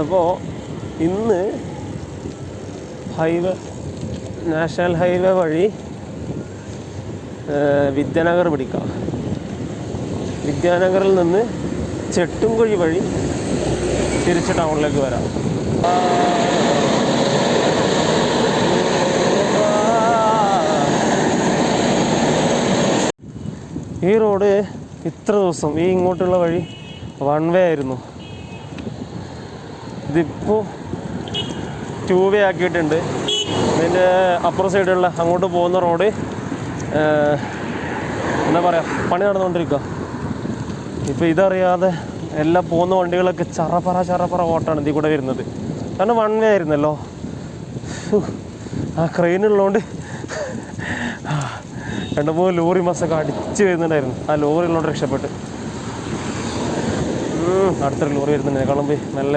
അപ്പോൾ ഇന്ന് highway national highway വഴി വിദ്യാനഗർ പിടിക്കാം. വിദ്യാനഗറിൽ നിന്ന് ചെട്ടുംകുഴി വഴി തിരിച്ച് ടൗണിലേക്ക് വരാം. ഈ റോഡ് ഇത്ര ദിവസം ഈ ഇങ്ങോട്ടുള്ള വഴി വൺ വേ ആയിരുന്നു. ഇതിപ്പോൾ ടൂ വേ ആക്കിയിട്ടുണ്ട്. ഇതിന്റെ അപ്പുറ സൈഡുള്ള അങ്ങോട്ട് പോകുന്ന റോഡ് എന്താ പറയുക പണി നടന്നുകൊണ്ടിരിക്കുക ഇപ്പോൾ ഇതറിയാതെ എല്ലാം പോകുന്ന വണ്ടികളൊക്കെ ചറപ്പറ ചറപ്പറ ഓട്ടാണ് ഇതിൽ കൂടെ വരുന്നത്. കാരണം വൺ വേ ആയിരുന്നല്ലോ. ആ ക്രെയിൻ ഉള്ളതുകൊണ്ട് രണ്ട് മൂന്ന് ലോറി മസൊക്കെ അടിച്ച് വരുന്നുണ്ടായിരുന്നു. ആ ലോറി ഉള്ളതുകൊണ്ട് രക്ഷപ്പെട്ട്. അടുത്തൊരു ലോറി വരുന്നുണ്ട്. കളമ്പി നല്ല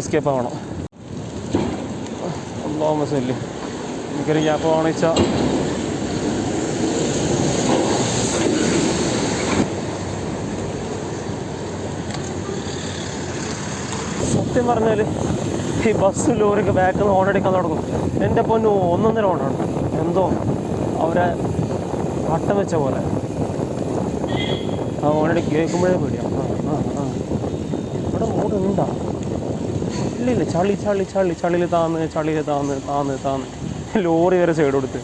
എസ്കേപ്പ് ആവണം. ഒമ്പതാം ബസ്സില്ലേ എനിക്കൊരു ഗ്യാപ്പ് വാങ്ങിച്ച. സത്യം പറഞ്ഞാൽ ഈ ബസ് ലോറിക്ക് ബാക്കിൽ നിന്ന് ഓണടിക്കാൻ തുടങ്ങും. എന്റെ പൊന്നു ഒന്നൊന്നര ഓണാണ് എന്തോ അവരെ വട്ടം വെച്ച പോലെ. ആ ഓണടി കേൾക്കുമ്പോഴേ പേടിയാണ് ആ ആ ആ. ഇവിടെ മൂടുണ്ടോ ഇല്ല ഇല്ല ചളി ചളി ചളി ചളിയിൽ താന്ന് ചളിയിൽ താന്ന് താന്ന് താന്ന്. ലോറി വരെ സൈഡ് കൊടുത്ത്.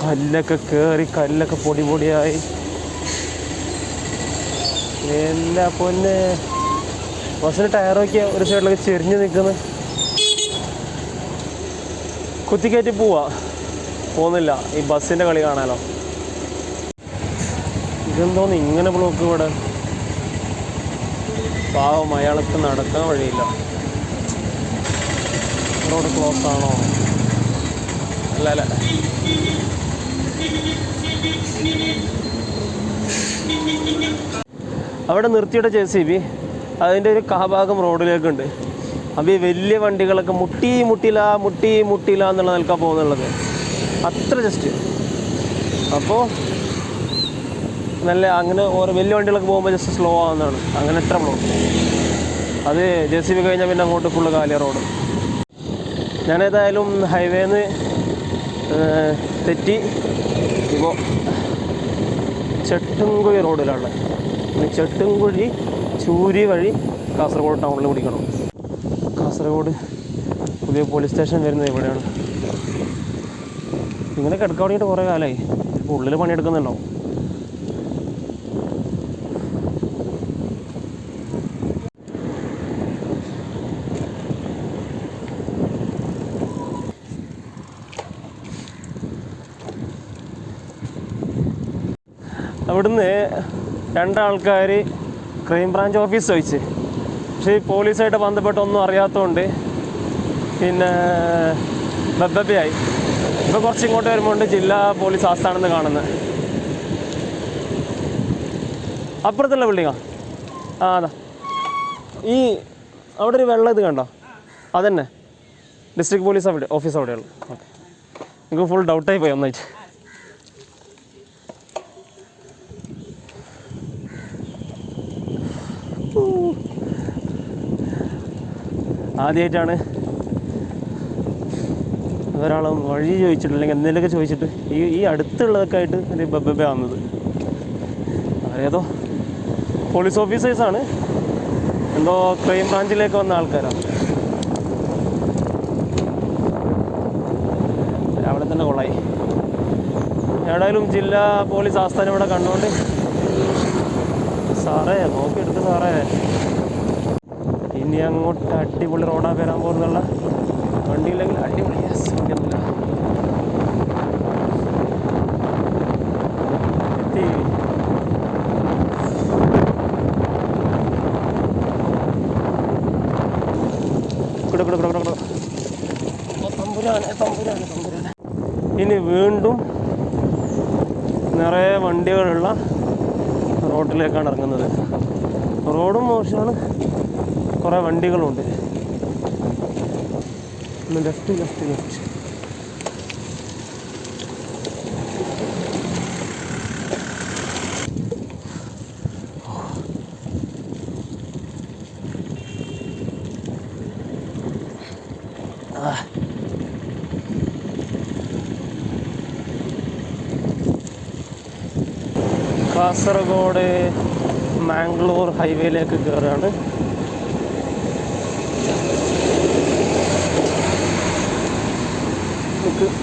കല്ലൊക്കെ കയറി കല്ലൊക്കെ പൊടി പൊടിയായി. എല്ലാ പൊന്നെ. ബസ്സിന് ടയറൊക്കെ ഒരു സൈഡിലൊക്കെ ചെരിഞ്ഞ് നിൽക്കുന്നു കുത്തിക്കയറ്റി പോവാ. പോകുന്നില്ല ഈ ബസ്സിന്റെ കളി കാണാലോ. ഇതെന്തോന്ന് ഇങ്ങനെ ബ്ലോക്ക് ഇവിടെ? പാവം അയാൾക്ക് നടക്കാൻ വഴിയില്ല. റോഡ് ക്ലോസ് ആണോ? അല്ല അല്ല. അവിടെ നിർത്തിയുടെ ജെ സി ബി അതിന്റെ ഒരു കാഭാഗം റോഡിലേക്കുണ്ട്. അപ്പോൾ ഈ വലിയ വണ്ടികളൊക്കെ മുട്ടി മുട്ടില്ല മുട്ടി മുട്ടില്ല എന്നുള്ള നിൽക്കാൻ പോകുന്നുള്ളത് അത്ര ജസ്റ്റ് അപ്പോൾ നല്ല അങ്ങനെ ഓരോ വലിയ വണ്ടികളൊക്കെ പോകുമ്പോൾ ജസ്റ്റ് സ്ലോ ആവുന്നതാണ്. അങ്ങനെ എത്ര ബ്ലോക്ക് അത് ജെ സി ബി കഴിഞ്ഞാൽ പിന്നെ അങ്ങോട്ട് ഫുള്ള് കാലിയ റോഡ് ഞാനേതായാലും ഹൈവേന്ന് തെറ്റി. ഇപ്പോൾ ചെട്ടുംകുഴി റോഡിലാണ് ചെട്ടുംകുഴി ചൂരി വഴി കാസർഗോഡ് ടൗണിൽ പിടിക്കണം. കാസർഗോഡ് പുതിയ പോലീസ് സ്റ്റേഷൻ വരുന്നത് ഇവിടെയാണ്. ഇങ്ങനെ കിടക്കാൻ തുടങ്ങിയിട്ട് കുറേ കാലമായി ഉള്ളിൽ പണിയെടുക്കുന്നുണ്ടാവും അവിടുന്ന് രണ്ടാൾക്കാർ ക്രൈം ബ്രാഞ്ച് ഓഫീസ് ചോദിച്ച് പക്ഷേ ഈ പോലീസായിട്ട് ബന്ധപ്പെട്ട് ഒന്നും അറിയാത്തതുകൊണ്ട് പിന്നെ ബബ്ബബയായി. ഇപ്പോൾ കുറച്ച് ഇങ്ങോട്ട് വരുമ്പോൾ ജില്ലാ പോലീസ് ആസ്ഥാനെന്ന് കാണുന്നത് അപ്പുറത്തുള്ള ബിൽഡിങ്ങാ ആ? അതാ. ഈ അവിടെ ഒരു വെള്ളം ഇത് കണ്ടോ? അതന്നെ. ഡിസ്ട്രിക്ട് പോലീസ് അവിടെ ഓഫീസ് അവിടെയുള്ളൂ. ഓക്കെ നിങ്ങൾക്ക് ഫുൾ ഡൗട്ടായി പോയി ഒന്നായിട്ട്. ആദ്യമായിട്ടാണ് ഒരാൾ വഴി ചോദിച്ചിട്ട് അല്ലെങ്കിൽ എന്തെങ്കിലുമൊക്കെ ചോദിച്ചിട്ട് ഈ ഈ അടുത്തുള്ളതൊക്കെ ആയിട്ട് ഒരു ബബ്ബെ വന്നത് അതേതോ പോലീസ് ഓഫീസേഴ്സാണ് എന്തോ ക്രൈം ബ്രാഞ്ചിലേക്ക് വന്ന ആൾക്കാരാണ്. അവിടെ തന്നെ കൊള്ളായി. എവിടെയായാലും ജില്ലാ പോലീസ് ആസ്ഥാനം ഇവിടെ കണ്ടുകൊണ്ട് സാറേ നോക്കിയെടുത്ത് സാറേ. ഇനി അങ്ങോട്ട് അടിപൊളി റോഡാ വരാൻ പോകുന്നുള്ള വണ്ടിയില്ലെങ്കിൽ അടിപൊളി. തമ്പുരാനെ. ഇനി വീണ്ടും നിറയെ വണ്ടികളുള്ള റോഡിലേക്കാണ് ഇറങ്ങുന്നത്. റോഡും മോശമാണ്. കുറേ വണ്ടികളുണ്ട്. ഒന്ന് left left left Kasaragod Mangalore ഹൈവേയിലേക്ക് കയറുകയാണ്. നമുക്ക്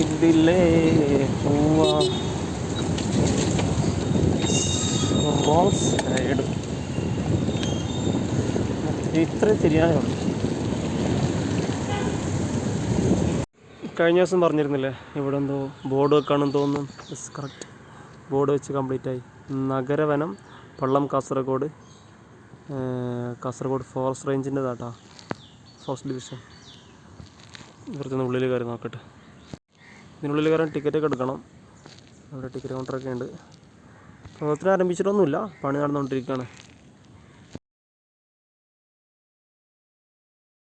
ഇതിലേ പോവാ. തിരിയാനേ ഉള്ളൂ കഴിഞ്ഞ ദിവസം പറഞ്ഞിരുന്നില്ലേ ഇവിടെ എന്തോ ബോർഡ് വെക്കാണെന്ന് തോന്നുന്നു. കറക്റ്റ് ബോർഡ് വെച്ച് കംപ്ലീറ്റ് ആയി. നഗരവനം പള്ളം കാസർഗോഡ്. കാസർഗോഡ് ഫോറസ്റ്റ് റേഞ്ചിന്റെ താട്ടാ ഫോറസ്റ്റ് ഡിവിഷൻ കുറച്ചൊന്ന് ഉള്ളിൽ കയറി നോക്കട്ടെ. ഇതിനുള്ളിൽ കയറാൻ ടിക്കറ്റൊക്കെ എടുക്കണം. അവിടെ ടിക്കറ്റ് കൗണ്ടറൊക്കെ ഉണ്ട്. പ്രവർത്തനം ആരംഭിച്ചിട്ടൊന്നുമില്ല. പണി നടന്നുകൊണ്ടിരിക്കുകയാണ്.